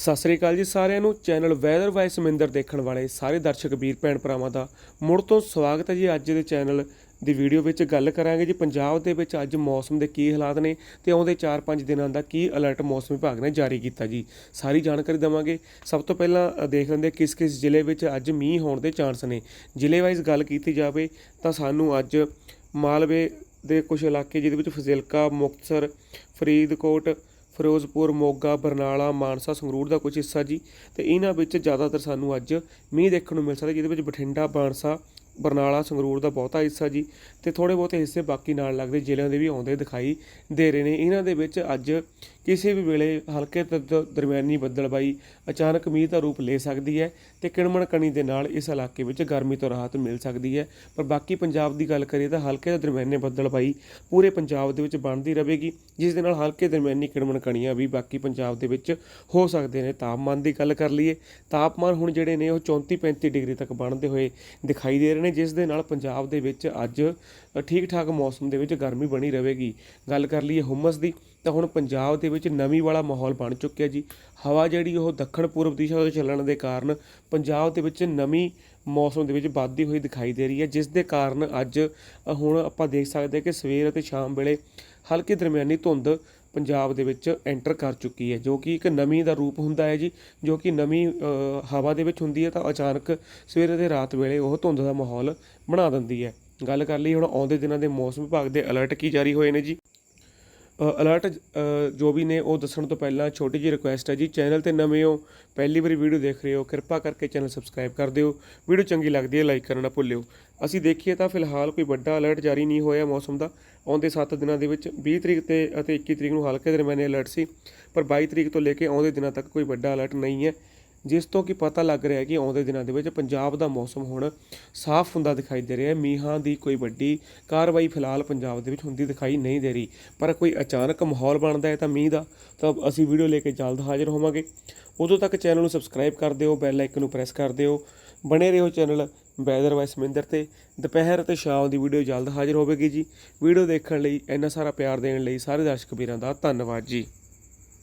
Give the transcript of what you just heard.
ਸਤਿ ਸ੍ਰੀ ਅਕਾਲ ਜੀ ਸਾਰਿਆਂ ਨੂੰ। ਚੈਨਲ ਵੈਦਰ ਵਾਈਸ ਸਮਿੰਦਰ ਦੇਖਣ ਵਾਲੇ ਸਾਰੇ ਦਰਸ਼ਕ, ਵੀਰ ਭੈਣ ਭਰਾਵਾਂ ਦਾ ਮੁੜ ਤੋਂ ਸਵਾਗਤ ਹੈ ਜੀ ਅੱਜ ਦੇ ਚੈਨਲ ਦੀ ਵੀਡੀਓ ਵਿੱਚ। ਗੱਲ ਕਰਾਂਗੇ ਜੀ ਪੰਜਾਬ ਦੇ ਵਿੱਚ ਅੱਜ ਮੌਸਮ ਦੇ ਕੀ ਹਾਲਾਤ ਨੇ ਤੇ ਆਉਂਦੇ 4-5 ਦਿਨਾਂ ਦਾ ਕੀ ਅਲਰਟ ਮੌਸਮ ਵਿਭਾਗ ਨੇ ਜਾਰੀ ਕੀਤਾ ਜੀ। ਸਾਰੀ ਜਾਣਕਾਰੀ ਦਵਾਂਗੇ। ਸਭ ਤੋਂ ਪਹਿਲਾਂ ਦੇਖ ਲੈਂਦੇ ਕਿਸ ਕਿਸ ਜ਼ਿਲ੍ਹੇ ਵਿੱਚ ਅੱਜ ਮੀਂਹ ਹੋਣ ਦੇ ਚਾਂਸ ਨੇ। ਜ਼ਿਲ੍ਹੇ ਵਾਈਜ਼ ਗੱਲ ਕੀਤੀ ਜਾਵੇ ਤਾਂ ਸਾਨੂੰ ਅੱਜ ਮਾਲਵੇ ਦੇ ਕੁਝ ਇਲਾਕੇ ਜਿਹਦੇ ਵਿੱਚ ਫਜ਼ਿਲਕਾ, ਮੁਕਤਸਰ, ਫਰੀਦਕੋਟ ਫਿਰੋਜ਼ਪੁਰ, ਮੋਗਾ, ਬਰਨਾਲਾ, ਮਾਨਸਾ ਸੰਗਰੂਰ ਦਾ ਕੁਝ ਹਿੱਸਾ ਜੀ। ਤੇ ਇਹਨਾਂ ਵਿੱਚ ਜ਼ਿਆਦਾਤਰ ਸਾਨੂੰ ਅੱਜ ਮੀਂਹ ਦੇਖਣ ਨੂੰ ਮਿਲ ਸਕਦਾ, ਜਿਹਦੇ ਵਿੱਚ ਬਠਿੰਡਾ ਮਾਨਸਾ ਬਰਨਾਲਾ, ਸੰਗਰੂਰ ਦਾ ਬਹੁਤਾ ਹਿੱਸਾ ਜੀ ਤੇ ਥੋੜੇ ਬਹੁਤੇ ਹਿੱਸੇ ਬਾਕੀ ਨਾਲ ਲੱਗਦੇ ਜ਼ਿਲ੍ਹਿਆਂ ਦੇ ਵੀ ਆਉਂਦੇ ਦਿਖਾਈ ਦੇ ਰਹੇ ਨੇ। ਇਹਨਾਂ ਦੇ ਵਿੱਚ ਅੱਜ ਕਿਸੇ ਵੀ ਵੇਲੇ ਹਲਕੇ ਤੋਂ ਦ- ਦਰਮਿਆਨੀ ਬੱਦਲਬਾਈ ਅਚਾਨਕ ਮੀਂਹ ਦਾ ਰੂਪ ਲੈ ਸਕਦੀ ਹੈ ਤੇ ਕਿਣਮਣ ਕਣੀ ਦੇ ਨਾਲ ਇਸ ਇਲਾਕੇ ਵਿੱਚ ਗਰਮੀ ਤੋਂ ਰਾਹਤ ਮਿਲ ਸਕਦੀ ਹੈ। ਪਰ ਬਾਕੀ ਪੰਜਾਬ ਦੀ ਗੱਲ ਕਰੀਏ ਤਾਂ ਹਲਕੇ ਤੋਂ ਦਰਮਿਆਨੇ ਬੱਦਲਬਾਈ ਪੂਰੇ ਪੰਜਾਬ ਦੇ ਵਿੱਚ ਬਣਦੀ ਰਹੇਗੀ, ਜਿਸ ਦੇ ਨਾਲ ਹਲਕੇ ਦਰਮਿਆਨੀ ਕਿਣਮਣ ਕਣੀਆਂ ਵੀ ਬਾਕੀ ਪੰਜਾਬ ਦੇ ਵਿੱਚ ਹੋ ਸਕਦੇ ਨੇ। ਤਾਪਮਾਨ ਦੀ ਗੱਲ ਕਰ ਲਈਏ, ਤਾਪਮਾਨ ਹੁਣ ਜਿਹੜੇ ਨੇ ਉਹ 34 35 ਡਿਗਰੀ ਤੱਕ ਬਣਦੇ ਹੋਏ ਦਿਖਾਈ ਦੇ ਰਹੇ ਨੇ। ਜਿਸ ਦੇ ਨਾਲ ਪੰਜਾਬ ਦੇ ਵਿੱਚ ਅੱਜ ਠੀਕ ਠਾਕ ਮੌਸਮ ਦੇ ਵਿੱਚ ਗਰਮੀ ਬਣੀ ਰਹੇਗੀ। ਗੱਲ ਕਰ ਲਈਏ ਹੁਮਸ ਦੀ, ਤਾਂ ਹੁਣ ਪੰਜਾਬ ਦੇ ਵਿੱਚ ਨਮੀ ਵਾਲਾ ਮਾਹੌਲ ਬਣ ਚੁੱਕਿਆ ਜੀ। ਹਵਾ ਜਿਹੜੀ ਉਹ ਦੱਖਣ ਪੂਰਬ ਦਿਸ਼ਾ ਤੋਂ ਚੱਲਣ ਦੇ ਕਾਰਨ ਪੰਜਾਬ ਦੇ ਵਿੱਚ ਨਮੀ ਮੌਸਮ ਦੇ ਵਿੱਚ ਵੱਧਦੀ ਹੋਈ ਦਿਖਾਈ ਦੇ ਰਹੀ ਹੈ, ਜਿਸ ਦੇ ਕਾਰਨ ਅੱਜ ਹੁਣ ਆਪਾਂ ਦੇਖ ਸਕਦੇ ਹਾਂ ਕਿ ਸਵੇਰ ਅਤੇ ਸ਼ਾਮ ਵੇਲੇ ਹਲਕੀ ਦਰਮਿਆਨੀ ਧੁੰਦ ਪੰਜਾਬ ਦੇ ਵਿੱਚ ਐਂਟਰ ਕਰ ਚੁੱਕੀ ਹੈ, ਜੋ ਕਿ ਇੱਕ ਨਮੀ ਦਾ ਰੂਪ ਹੁੰਦਾ ਹੈ ਜੀ, ਜੋ ਕਿ ਨਮੀ ਹਵਾ ਦੇ ਵਿੱਚ ਹੁੰਦੀ ਹੈ ਤਾਂ ਅਚਾਨਕ ਸਵੇਰੇ ਅਤੇ ਰਾਤ ਵੇਲੇ ਉਹ ਧੁੰਦ ਦਾ ਮਾਹੌਲ ਬਣਾ ਦਿੰਦੀ ਹੈ। ਗੱਲ ਕਰ ਲਈ ਹੁਣ ਆਉਂਦੇ ਦਿਨਾਂ ਦੇ ਮੌਸਮ ਵਿਭਾਗ ਦੇ ਅਲਰਟ ਕੀ ਜਾਰੀ ਹੋਏ ਨੇ ਜੀ? ਅਲਰਟ ਜੋ ਵੀ ਨੇ ਉਹ ਦੱਸਣ ਤੋਂ ਪਹਿਲਾਂ ਛੋਟੀ ਜਿਹੀ ਰਿਕੁਐਸਟ ਹੈ ਜੀ। ਚੈਨਲ ਤੇ ਨਵੇਂ ਹੋ, ਪਹਿਲੀ ਵਾਰੀ ਵੀਡੀਓ ਦੇਖ ਰਹੇ ਹੋ, ਕਿਰਪਾ ਕਰਕੇ ਚੈਨਲ ਸਬਸਕ੍ਰਾਈਬ ਕਰ ਦਿਓ। ਵੀਡੀਓ ਚੰਗੀ ਲੱਗਦੀ ਹੈ ਲਾਈਕ ਕਰਨਾ ਨਾ ਭੁੱਲਿਓ। ਅਸੀਂ ਦੇਖੀਏ ਤਾਂ ਫਿਲਹਾਲ ਕੋਈ ਵੱਡਾ ਅਲਰਟ ਜਾਰੀ ਨਹੀਂ ਹੋਇਆ ਮੌਸਮ ਦਾ। ਆਉਂਦੇ 7 ਦਿਨਾਂ ਦੇ ਵਿੱਚ 20 ਤਰੀਕ ਤੇ ਅਤੇ 21 ਤਰੀਕ ਨੂੰ ਹਲਕੇ ਦਰਮਿਆਨੇ ਅਲਰਟ ਸੀ। ਪਰ 22 ਤਰੀਕ ਤੋਂ ਲੈ ਕੇ ਆਉਂਦੇ ਦਿਨਾਂ ਤੱਕ ਕੋਈ ਵੱਡਾ ਅਲਰਟ ਨਹੀਂ ਹੈ। ਜਿਸ ਤੋਂ ਕਿ ਪਤਾ ਲੱਗ ਰਿਹਾ ਹੈ ਕਿ ਆਉਂਦੇ ਦਿਨਾਂ ਦੇ ਵਿੱਚ ਪੰਜਾਬ ਦਾ ਮੌਸਮ ਹੁਣ ਸਾਫ਼ ਹੁੰਦਾ ਦਿਖਾਈ ਦੇ ਰਿਹਾ ਹੈ। ਮੀਂਹਾਂ ਦੀ ਕੋਈ ਵੱਡੀ ਕਾਰਵਾਈ ਫਿਲਹਾਲ ਪੰਜਾਬ ਦੇ ਵਿੱਚ ਹੁੰਦੀ ਦਿਖਾਈ ਨਹੀਂ ਦੇ ਰਹੀ। ਪਰ ਕੋਈ ਅਚਾਨਕ ਮਾਹੌਲ ਬਣਦਾ ਹੈ ਤਾਂ ਮੀਂਹ ਦਾ, ਤਾਂ ਅਸੀਂ ਵੀਡੀਓ ਲੈ ਕੇ ਜਲਦ ਹਾਜ਼ਰ ਹੋਵਾਂਗੇ। ਉਦੋਂ ਤੱਕ ਚੈਨਲ ਨੂੰ ਸਬਸਕ੍ਰਾਈਬ ਕਰ ਦਿਓ, ਬੈਲ ਆਈਕਨ ਨੂੰ ਪ੍ਰੈਸ ਕਰ ਦਿਓ। ਬਣੇ ਰਹੋ ਚੈਨਲ ਵੈਦਰ ਵਾਈਸ ਸਮਿੰਦਰ ਤੇ। ਦੁਪਹਿਰ ਅਤੇ ਸ਼ਾਮ ਦੀ ਵੀਡੀਓ ਜਲਦ ਹਾਜ਼ਰ ਹੋਵੇਗੀ ਜੀ। ਵੀਡੀਓ ਦੇਖਣ ਲਈ ਇੰਨਾ ਸਾਰਾ ਪਿਆਰ ਦੇਣ ਲਈ ਸਾਰੇ ਦਰਸ਼ਕ ਵੀਰਾਂ ਦਾ ਧੰਨਵਾਦ ਜੀ।